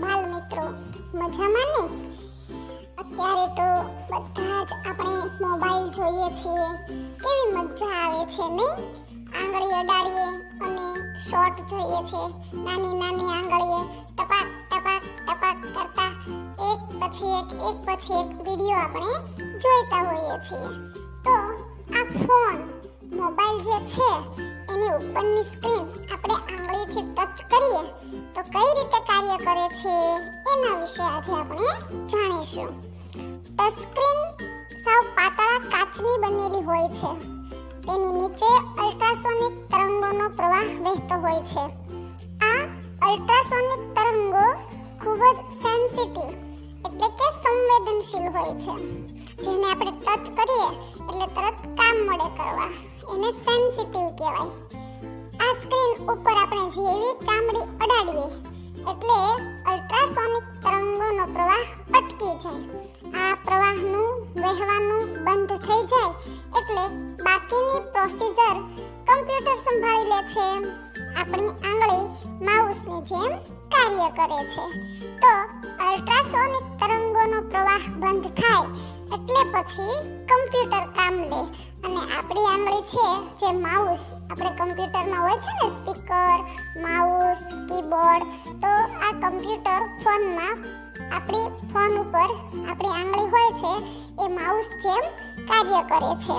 બાલ મિત્રો, મજામાં ને? અત્યારે તો બધા જ આપણે મોબાઈલ જોઈએ છીએ. કેવી મજા આવે છે ને? આંગળી અડાડીએ અને શોર્ટ જોઈએ છે. નાની નાની આંગળીએ ટપાક ટપાક ટપાક કરતા એક પછી એક એક પછી એક વીડિયો આપણે જોઈતા હોઈએ છીએ. તો આ ફોન મોબાઈલ જે છે, એની ઉપરની સ્ક્રીન વિશે આજે આપણે જાણીશું. ટચસ્ક્રીન સાવ પાતળા કાચની બનેલી હોય છે. તેની નીચે અલ્ટ્રાસોનિક તરંગોનો પ્રવાહ વહેતો હોય છે. આ અલ્ટ્રાસોનિક તરંગો ખૂબ જ સેન્સિટિવ એટલે કે સંવેદનશીલ હોય છે. જેને આપણે ટચ કરીએ એટલે તરત કામ મળે કરવા. એને સેન્સિટિવ કહેવાય. આ સ્ક્રીન ઉપર આપણે જેવી ચામડી અડાડીએ એટલે અલ્ટ્રાસોનિક તરંગોનો પ્રવાહ અટકી જાય. આ પ્રવાહનું વહેવાનું બંધ થઈ જાય એટલે બાકીની પ્રોસીજર કમ્પ્યુટર સંભાળી લે છે. આપણી આંગળી માઉસની જેમ કાર્ય કરે છે. તો અલ્ટ્રાસોનિક તરંગોનો પ્રવાહ બંધ થાય એટલે પછી કમ્પ્યુટર કામ લે. અને આપણી આંગળી છે જે માઉસ, આપણે કમ્પ્યુટરમાં હોય છે ને સ્પીકર, માઉસ, કીબોર્ડ, તો આ કમ્પ્યુટર ફોનમાં આપણી ફોન ઉપર આપણી આંગળી હોય છે, એ માઉસ જેમ કાર્ય કરે છે.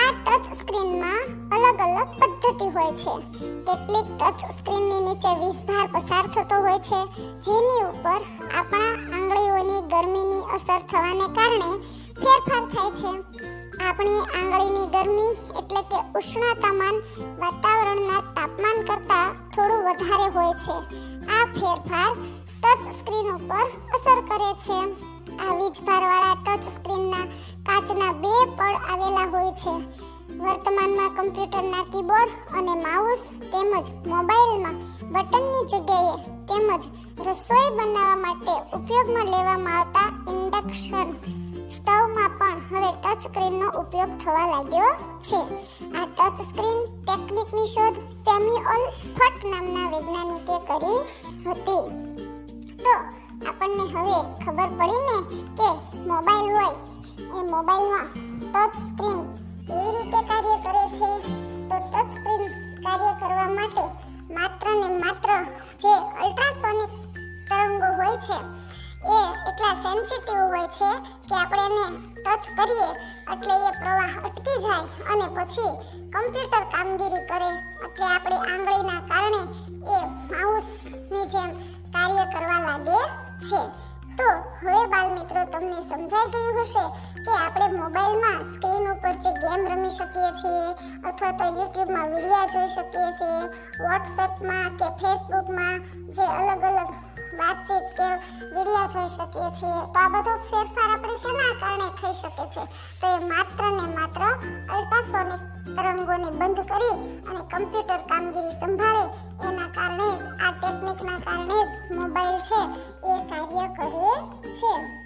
આ ટચ સ્ક્રીનમાં અલગ અલગ પદ્ધતિ હોય છે. કેટલીક ટચ સ્ક્રીનની નીચે વીજભાર પસાર થતો હોય છે, જેની ઉપર આપણા આંગળીઓની ગરમીની અસર થવાને કારણે ફેરફાર થાય છે. આપણી આંગળીની ગરમી એટલે કે ઉષ્ણતામાન વાતાવરણના તાપમાન કરતાં થોડું વધારે હોય છે. આ ફેરફાર ટચ સ્ક્રીન ઉપર અસર કરે છે. આ વીજભારવાળા ટચ સ્ક્રીનના કાચના બે પડ આવેલા હોય છે. વર્તમાનમાં કમ્પ્યુટરના કીબોર્ડ અને માઉસ તેમજ મોબાઈલમાં બટનની જગ્યાએ તેમજ રસોઈ બનાવવા માટે ઉપયોગમાં લેવામાં આવતા ઇન્ડક્શન સ્ટવમાં પણ હવે ટચ સ્ક્રીનનો ઉપયોગ થવા લાગ્યો છે. આ ટચ સ્ક્રીન ટેકનિકની શોધ સેમ્યુઅલ સ્ફટ નામના વૈજ્ઞાનિકે કરી હતી. તો આપણને હવે ખબર પડી ને કે મોબાઈલ હોય, એ મોબાઈલમાં ટચ સ્ક્રીન કેવી રીતે કાર્ય કરે છે? તો ટચ સ્ક્રીન કાર્ય કરવા માટે માત્ર ને માત્ર જે અલ્ટ્રાસોનિક તરંગો હોય છે, એ સેન્સિટિવ હોય છે કે આપણે એને ટચ કરીએ એટલે એ પ્રવાહ અટકી જાય અને પછી કમ્પ્યુટર કામગીરી કરે એટલે આપણી આંગળીના કારણે એ માઉસની જેમ કાર્ય કરવા લાગે છે. તો હવે બાલ મિત્રો તમને સમજાઈ ગયું હશે કે આપણે મોબાઈલમાં સ્ક્રીન ઉપર જે ગેમ રમી શકીએ છીએ અથવા તો યુટ્યુબમાં વિડીયા જોઈ શકીએ છીએ, વોટ્સએપમાં કે ફેસબુકમાં જે અલગ અલગ જોઈ શકીએ છીએ. તો આ બધો ફેરફાર આપણે શેના કારણે થઈ શકે છે? તો એ માત્ર ને માત્ર અલ્ટ્રાસોનિક તરંગોને બંધ કરી અને કમ્પ્યુટર કામગીરી સંભાળે. એના કારણે આ ટેકનિકના કારણે મોબાઈલ છે એ કાર્ય કરે છે.